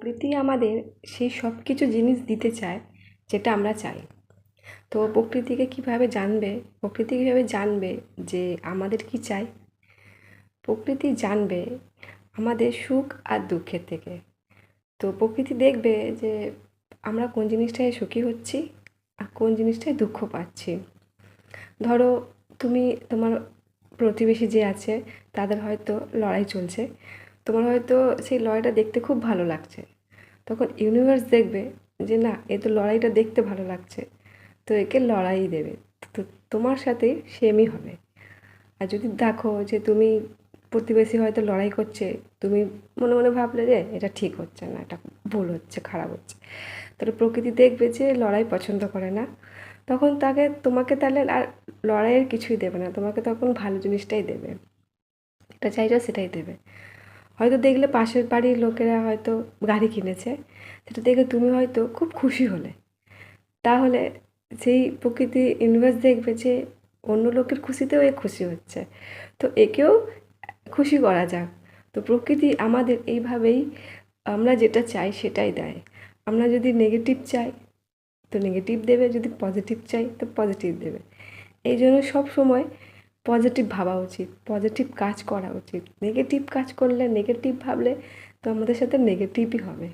প্রকৃতি আমাদের সেই সব কিছু জিনিস দিতে চায়, যেটা আমরা চাই। তো প্রকৃতিকে কীভাবে জানবে? প্রকৃতি কীভাবে জানবে যে আমাদের কী চাই? প্রকৃতি জানবে আমাদের সুখ আর দুঃখের থেকে। তো প্রকৃতি দেখবে যে আমরা কোন জিনিসটায় সুখী হচ্ছি আর কোন জিনিসটায় দুঃখ পাচ্ছি। ধরো তুমি তোমার প্রতিবেশী যে আছে, তাদের হয়তো লড়াই চলছে। তোমার হয়তো সেই লড়াইটা দেখতে খুব ভালো লাগছে। তখন ইউনিভার্স দেখবে যে না, এ তো লড়াইটা দেখতে ভালো লাগছে, তো একে লড়াই দেবে। তো তোমার সাথে সেমই হবে। আর যদি দেখো যে তুমি প্রতিবেশী হয়তো লড়াই করছে, তুমি মনে মনে ভাবলে যে এটা ঠিক হচ্ছে না, এটা ভুল হচ্ছে, খারাপ হচ্ছে। তাহলে প্রকৃতি দেখবে যে লড়াই পছন্দ করে না। তখন তাকে, তোমাকে তাহলে আর লড়াইয়ের কিছুই দেবে না, তোমাকে তখন ভালো জিনিসটাই দেবে। এটা চাইছো সেটাই দেবে। হয়তো দেখলে পাশের বাড়ির লোকেরা হয়তো গাড়ি কিনেছে। সেটা দেখে তুমি হয়তো খুব খুশি হলে। তাহলে সেই প্রকৃতি ইউনিভার্স দেখবে যে অন্য লোকের খুশিতেও এ খুশি হচ্ছে। তো একেও খুশি করা যাক। তো প্রকৃতি আমাদের এইভাবেই আমরা যেটা চাই সেটাই দেয়। আমরা যদি নেগেটিভ চাই, তো নেগেটিভ দেবে। যদি পজিটিভ চাই, তো পজিটিভ দেবে। এই জন্য সব সময় পজিটিভ ভাবা উচিত পজিটিভ কাজ করা উচিত। নেগেটিভ কাজ করলে নেগেটিভ ভাবলে তো আমাদের সাথে নেগেটিভই হবে।